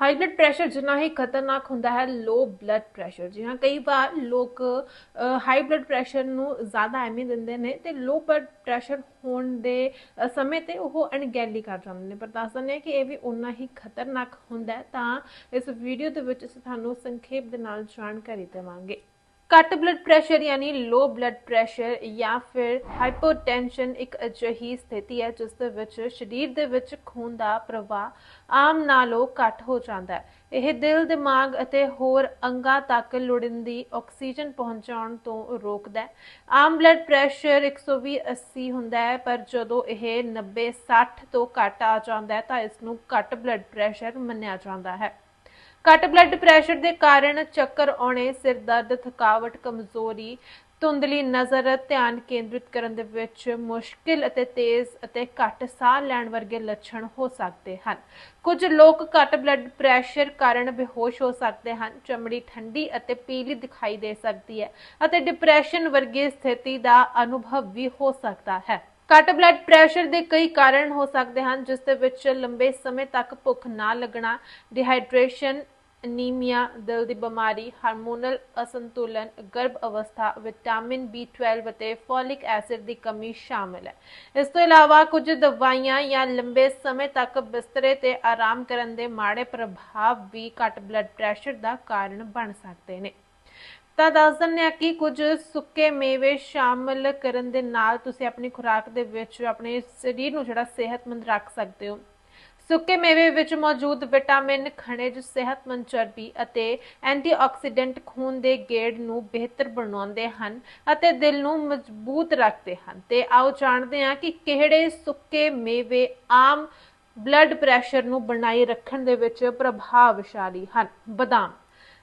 High blood pressure ਜਿੰਨਾ ਹੀ ਖਤਰਨਾਕ ਹੁੰਦਾ ਹੈ ਲੋ ਬਲੱਡ ਪ੍ਰੈਸ਼ਰ ਜੀ ਹਾਂ ਕਈ ਵਾਰ ਲੋਕ ਹਾਈ ਬਲੱਡ ਪ੍ਰੈਸ਼ਰ ਨੂੰ ਜ਼ਿਆਦਾ ਅਹਿਮੀਅਤ ਦਿੰਦੇ ਨੇ ਤੇ ਲੋ ਬਲੱਡ ਪ੍ਰੈਸ਼ਰ ਹੋਣ ਦੇ ਸਮੇਂ ਤੇ ਉਹ ਅਣਗਹਿਲੀ ਕਰ ਜਾਂਦੇ ਨੇ। ਪਰ ਦੱਸ ਦਿੰਦੇ ਹਾਂ ਕਿ ਇਹ ਵੀ ਉਨਾ ਹੀ ਖਤਰਨਾਕ ਹੁੰਦਾ ਤਾਂ ਇਸ ਵੀਡੀਓ ਦੇ ਵਿੱਚ ਅਸੀਂ ਤੁਹਾਨੂੰ ਸੰਖੇਪ ਦੇ ਨਾਲ ਜਾਣਕਾਰੀ ਦੇਵਾਂਗੇ। ਘੱਟ ਬਲੱਡ ਪ੍ਰੈਸ਼ਰ ਯਾਨੀ ਲੋ ਬਲੱਡ ਪ੍ਰੈਸ਼ਰ ਜਾਂ ਫਿਰ ਹਾਈਪੋਟੈਂਸ਼ਨ ਇੱਕ ਅਜਿਹੀ ਸਥਿਤੀ ਹੈ, ਜਿਸ ਦੇ ਵਿੱਚ ਸਰੀਰ ਦੇ ਵਿੱਚ ਖੂਨ ਦਾ ਪ੍ਰਵਾਹ ਆਮ ਨਾਲੋਂ ਘੱਟ ਹੋ ਜਾਂਦਾ ਹੈ। ਇਹ ਦਿਲ, ਦਿਮਾਗ ਅਤੇ ਹੋਰ ਅੰਗਾਂ ਤੱਕ ਲੋੜੀਂਦੀ ਆਕਸੀਜਨ ਪਹੁੰਚਾਉਣ ਤੋਂ ਰੋਕਦਾ ਹੈ। ਆਮ ਬਲੱਡ ਪ੍ਰੈਸ਼ਰ 120 80 ਹੁੰਦਾ ਹੈ, ਪਰ ਜਦੋਂ ਇਹ 90 60 ਤੋਂ ਘੱਟ ਆ ਜਾਂਦਾ ਹੈ, ਤਾਂ ਇਸ ਨੂੰ ਘੱਟ ਬਲੱਡ ਪ੍ਰੈਸ਼ਰ ਮੰਨਿਆ ਜਾਂਦਾ ਹੈ। ਘੱਟ ਬਲੱਡ ਪ੍ਰੈਸ਼ਰ ਦੇ ਕਾਰਨ ਚੱਕਰ ਆਉਣੇ, ਸਿਰ ਦਰਦ, ਥਕਾਵਟ, ਕਮਜ਼ੋਰੀ, ਧੁੰਦਲੀ ਨਜ਼ਰ ਧਿਆਨ ਕੇਂਦਰਿਤ ਕਰਨ ਦੇ ਵਿੱਚ ਮੁਸ਼ਕਿਲ ਅਤੇ ਤੇਜ਼ ਅਤੇ ਘੱਟ ਸਾਹ ਲੈਣ ਵਰਗੇ ਲੱਛਣ ਹੋ ਸਕਦੇ ਹਨ। ਕੁਝ ਲੋਕ ਘੱਟ ਬਲੱਡ ਪ੍ਰੈਸ਼ਰ ਕਾਰਨ ਬੇਹੋਸ਼ ਹੋ ਸਕਦੇ ਹਨ, ਚਮੜੀ ਠੰਡੀ ਅਤੇ ਪੀਲੀ ਦਿਖਾਈ ਦੇ ਸਕਦੀ ਹੈ ਅਤੇ ਡਿਪਰੈਸ਼ਨ ਵਰਗੀ ਸਥਿਤੀ ਦਾ ਅਨੁਭਵ ਵੀ ਹੋ ਸਕਦਾ ਹੈ। ਘੱਟ ਬਲੱਡ ਪ੍ਰੈਸ਼ਰ ਦੇ ਕਈ ਕਾਰਨ ਹੋ ਸਕਦੇ ਹਨ, ਜਿਸ ਦੇ ਵਿੱਚ ਲੰਬੇ ਸਮੇਂ ਤੱਕ ਭੁੱਖ ਨਾ ਲੱਗਣਾ ਡਿਹਾਈਡਰੇਸ਼ਨ ਅਨੀਮੀਆ ਦਿਲ ਦੀ ਬਿਮਾਰੀ ਹਾਰਮੋਨਲ ਅਸੰਤੁਲਨ, ਗਰਭ ਅਵਸਥਾ ਵਿਟਾਮਿਨ B12 ਅਤੇ ਫੋਲਿਕ ਐਸਿਡ ਦੀ ਕਮੀ ਸ਼ਾਮਲ ਹੈ। ਇਸ ਤੋਂ ਇਲਾਵਾ ਕੁਝ ਦਵਾਈਆਂ ਜਾਂ ਲੰਬੇ ਸਮੇਂ ਤੱਕ ਬਿਸਤਰੇ ਤੇ ਆਰਾਮ ਕਰਨ ਦੇ ਮਾੜੇ ਪ੍ਰਭਾਵ ਵੀ ਘੱਟ ਬਲੱਡ ਪ੍ਰੈਸ਼ਰ ਦਾ ਕਾਰਨ ਬਣ ਸਕਦੇ ਨੇ। ਤਾਂ ਦੱਸ ਦਿੰਦੇ ਆ ਕਿ ਕੁਝ ਸੁੱਕੇ ਮੇਵੇ ਸ਼ਾਮਲ ਕਰਨ ਦੇ ਨਾਲ ਤੁਸੀਂ ਆਪਣੀ ਖੁਰਾਕ ਦੇ ਵਿੱਚ ਆਪਣੇ ਸਰੀਰ ਨੂੰ ਜਿਹੜਾ ਸਿਹਤਮੰਦ ਰੱਖ ਸਕਦੇ ਹੋ। ਸੁੱਕੇ ਮੇਵੇ ਵਿੱਚ ਮੌਜੂਦ ਵਿਟਾਮਿਨ, ਖਣਿਜ, ਸਿਹਤਮੰਦ ਚਰਬੀ ਅਤੇ ਐਂਟੀਆਕਸੀਡੈਂਟ ਖੂਨ ਦੇ ਗੇੜ ਨੂੰ ਬਿਹਤਰ ਬਣਾਉਂਦੇ ਹਨ ਅਤੇ ਦਿਲ ਨੂੰ ਮਜ਼ਬੂਤ ਰੱਖਦੇ ਹਨ। ਤੇ ਆਓ ਜਾਣਦੇ ਹਾਂ ਕਿ ਕਿਹੜੇ ਸੁੱਕੇ ਮੇਵੇ ਆਮ ਬਲੱਡ ਪ੍ਰੈਸ਼ਰ ਨੂੰ ਬਣਾਈ ਰੱਖਣ ਦੇ ਵਿੱਚ ਪ੍ਰਭਾਵਸ਼ਾਲੀ ਹਨ। ਬਦਾਮ।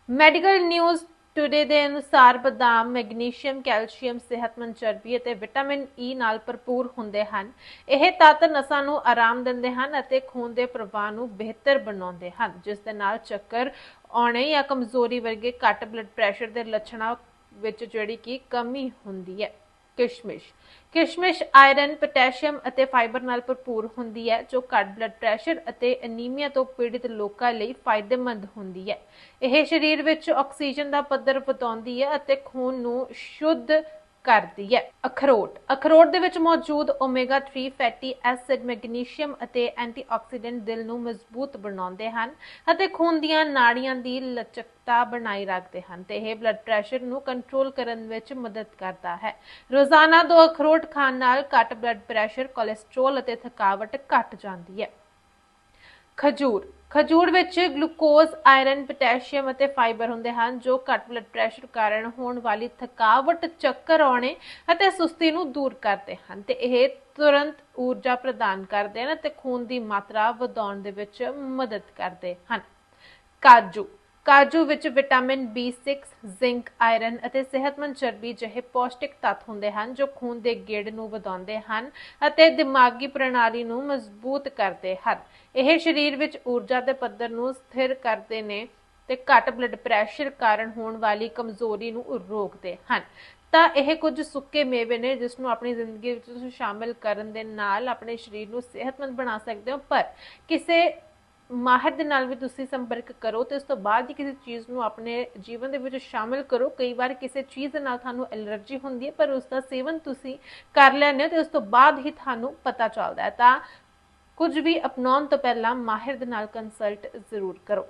ਮੈਡੀਕਲ ਨਿਊਜ਼ ਟੁਡੇ ਦੇ ਅਨੁਸਾਰ ਬਦਾਮ, ਮੈਗਨੀਸ਼ੀਅਮ, ਕੈਲਸ਼ੀਅਮ, ਸਿਹਤਮੰਦ ਚਰਬੀ ਅਤੇ ਵਿਟਾਮਿਨ ਈ ਨਾਲ ਭਰਪੂਰ ਹੁੰਦੇ ਹਨ। ਇਹ ਤੱਤ ਨਸਾਂ ਨੂੰ ਆਰਾਮ ਦਿੰਦੇ ਹਨ ਅਤੇ ਖੂਨ ਦੇ ਪ੍ਰਵਾਹ ਨੂੰ ਬਿਹਤਰ ਬਣਾਉਂਦੇ ਹਨ, ਜਿਸ ਦੇ ਨਾਲ ਚੱਕਰ ਆਉਣੇ ਜਾਂ ਕਮਜ਼ੋਰੀ ਵਰਗੇ ਘੱਟ ਬਲੱਡ ਪ੍ਰੈਸ਼ਰ ਦੇ ਲੱਛਣਾਂ ਵਿੱਚ ਜਿਹੜੀ ਕਿ ਕਮੀ ਹੁੰਦੀ ਹੈ। ਕਿਸ਼ਮਿਸ਼। ਕਿਸ਼ਮਿਸ਼ ਆਇਰਨ, ਪੋਟਾਸ਼ੀਅਮ ਅਤੇ ਫਾਈਬਰ ਨਾਲ ਭਰਪੂਰ ਹੁੰਦੀ ਹੈ, ਜੋ ਘੱਟ ਬਲੱਡ ਪ੍ਰੈਸ਼ਰ ਅਤੇ ਅਨੀਮੀਆ ਤੋਂ ਪੀੜਿਤ ਲੋਕਾਂ ਲਈ ਫਾਇਦੇਮੰਦ ਹੁੰਦੀ ਹੈ। ਇਹ ਸਰੀਰ ਵਿੱਚ ਆਕਸੀਜਨ ਦਾ ਪੱਧਰ ਵਧਾਉਂਦੀ ਹੈ ਅਤੇ ਖੂਨ ਨੂੰ ਸ਼ੁੱਧ ਕਰਦੀ ਹੈ। ਅਖਰੋਟ। ਅਖਰੋਟ ਦੇ ਵਿੱਚ ਮੌਜੂਦ ਓਮੇਗਾ 3 ਫੈਟੀ ਐਸਿਡ ਮੈਗਨੀਸ਼ੀਅਮ ਅਤੇ ਐਂਟੀਆਕਸੀਡੈਂਟ ਦਿਲ ਨੂੰ ਮਜ਼ਬੂਤ ਬਣਾਉਂਦੇ ਹਨ ਅਤੇ ਖੂਨ ਦੀਆਂ ਨਾੜੀਆਂ ਦੀ ਲਚਕਤਾ ਬਣਾਈ ਰੱਖਦੇ ਹਨ ਤੇ ਇਹ ਬਲੱਡ ਪ੍ਰੈਸ਼ਰ ਨੂੰ ਕੰਟਰੋਲ ਕਰਨ ਵਿੱਚ ਮਦਦ ਕਰਦਾ ਹੈ। ਰੋਜ਼ਾਨਾ ਦੋ ਅਖਰੋਟ ਖਾਣ ਨਾਲ ਘੱਟ ਬਲੱਡ ਪ੍ਰੈਸ਼ਰ ਕੋਲੇਸਟ੍ਰੋਲ ਅਤੇ ਥਕਾਵਟ ਘਟ ਜਾਂਦੀ ਹੈ। ਖਜੂਰ। ਖਜੂਰ ਵਿੱਚ ਗਲੂਕੋਜ਼, ਆਇਰਨ, ਪੋਟਾਸ਼ੀਅਮ ਅਤੇ ਫਾਈਬਰ ਹੁੰਦੇ ਹਨ, ਜੋ ਘੱਟ ਬਲੱਡ ਪ੍ਰੈਸ਼ਰ ਕਾਰਨ ਹੋਣ ਵਾਲੀ ਥਕਾਵਟ, ਚੱਕਰ ਆਉਣੇ ਅਤੇ ਸੁਸਤੀ ਨੂੰ ਦੂਰ ਕਰਦੇ ਹਨ ਤੇ ਇਹ ਤੁਰੰਤ ਊਰਜਾ ਪ੍ਰਦਾਨ ਕਰਦੇ ਹਨ ਅਤੇ ਖੂਨ ਦੀ ਮਾਤਰਾ ਵਧਾਉਣ ਦੇ ਵਿੱਚ ਮਦਦ ਕਰਦੇ ਹਨ। ਕਾਜੂ ਕਾਜੂ ਵਿੱਚ ਵਿਟਾਮਿਨ B6, ਜ਼ਿੰਕ, ਆਇਰਨ ਅਤੇ ਸਿਹਤਮੰਦ ਚਰਬੀ ਜਿਹੇ ਪੌਸ਼ਟਿਕ ਤੱਤ ਹੁੰਦੇ ਹਨ ਜੋ ਖੂਨ ਦੇ ਗੇੜ ਨੂੰ ਵਧਾਉਂਦੇ ਹਨ ਅਤੇ ਦਿਮਾਗੀ ਪ੍ਰਣਾਲੀ ਨੂੰ ਮਜ਼ਬੂਤ ਕਰਦੇ ਹਨ। ਇਹ ਸਰੀਰ ਵਿੱਚ ਊਰਜਾ ਦੇ ਪੱਧਰ ਨੂੰ ਸਥਿਰ ਕਰਦੇ ਨੇ ਤੇ ਘੱਟ ਬਲੱਡ ਪ੍ਰੈਸ਼ਰ ਕਾਰਨ ਹੋਣ ਵਾਲੀ ਕਮਜ਼ੋਰੀ ਨੂੰ ਰੋਕਦੇ ਹਨ। ਤਾਂ ਇਹ ਕੁਝ ਸੁੱਕੇ ਮੇਵੇ ਨੇ ਜਿਸ ਨੂੰ ਆਪਣੀ ਜ਼ਿੰਦਗੀ ਵਿੱਚ ਤੁਸੀਂ ਸ਼ਾਮਿਲ ਕਰਨ ਦੇ ਨਾਲ ਆਪਣੇ ਸਰੀਰ ਨੂੰ ਸਿਹਤਮੰਦ ਬਣਾ ਸਕਦੇ ਹੋ। ਪਰ ਕਿਸੇ ਮਾਹਰ ਦੇ ਨਾਲ ਵੀ ਤੁਸੀਂ ਸੰਪਰਕ ਕਰੋ ਤੇ ਉਸ ਤੋਂ ਬਾਅਦ ਹੀ ਕਿਸੇ ਚੀਜ਼ ਨੂੰ ਆਪਣੇ ਜੀਵਨ ਦੇ ਵਿੱਚ ਸ਼ਾਮਿਲ ਕਰੋ। ਕਈ ਵਾਰ ਕਿਸੇ ਚੀਜ਼ ਦੇ ਨਾਲ ਤੁਹਾਨੂੰ ਐਲਰਜੀ ਹੁੰਦੀ ਹੈ, ਪਰ ਉਸ ਦਾ ਸੇਵਨ ਤੁਸੀਂ ਕਰ ਲੈਂਦੇ ਹੋ ਤੇ ਉਸ ਤੋਂ ਬਾਅਦ ਹੀ ਤੁਹਾਨੂੰ ਪਤਾ ਚੱਲਦਾ ਹੈ। ਤਾਂ ਕੁਝ ਵੀ ਅਪਣਾਉਣ ਤੋਂ ਪਹਿਲਾਂ ਮਾਹਿਰ ਦੇ ਨਾਲ ਕੰਸਲਟ ਜ਼ਰੂਰ ਕਰੋ।